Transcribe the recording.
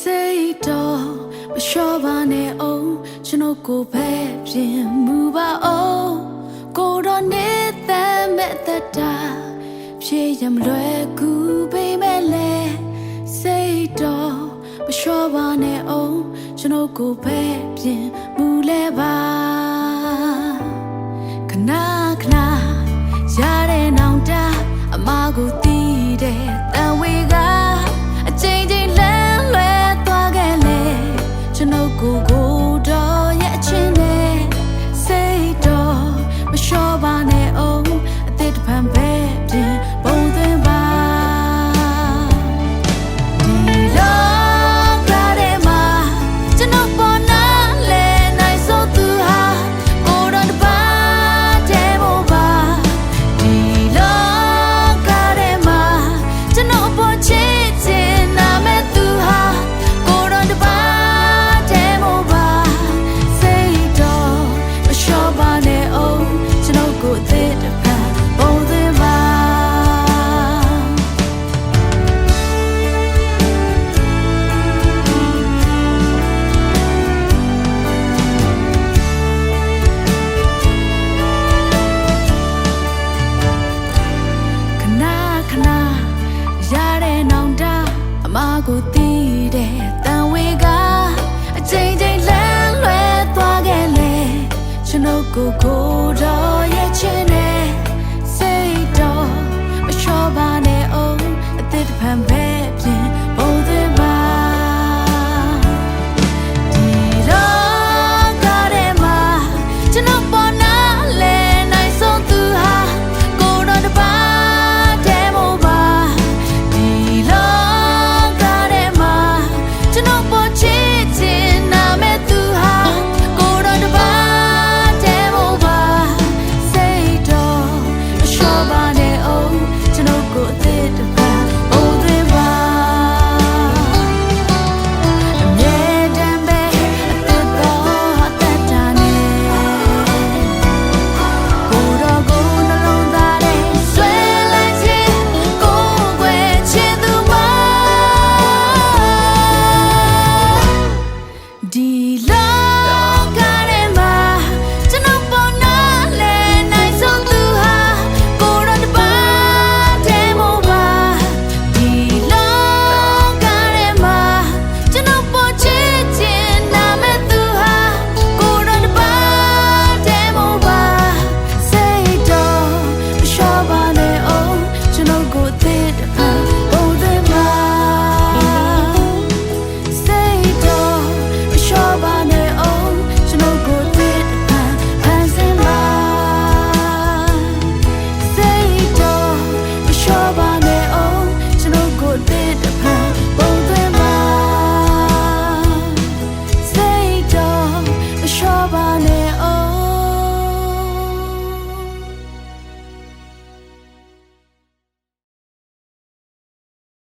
စိတ်တော်မလျှော့ပါနဲ့အောင်ကျွန်ုပ်ကိုပဲပြင်မူပါအောင်ကိုတော့နေသမဲ့တတာဖြည့်ရမလွယ်ကူပေမဲ့လေစိတ်တော်မလျှော့ပါနဲ့အောင်ကျွန်ုပ်ကိုပဲပြင်မူလဲပါ ကိုတီးတဲ့တန်ဝေကအချိန်ချင်းလမ်းလွဲသွားခဲ့လေကျွန်ုပ်ကိုကို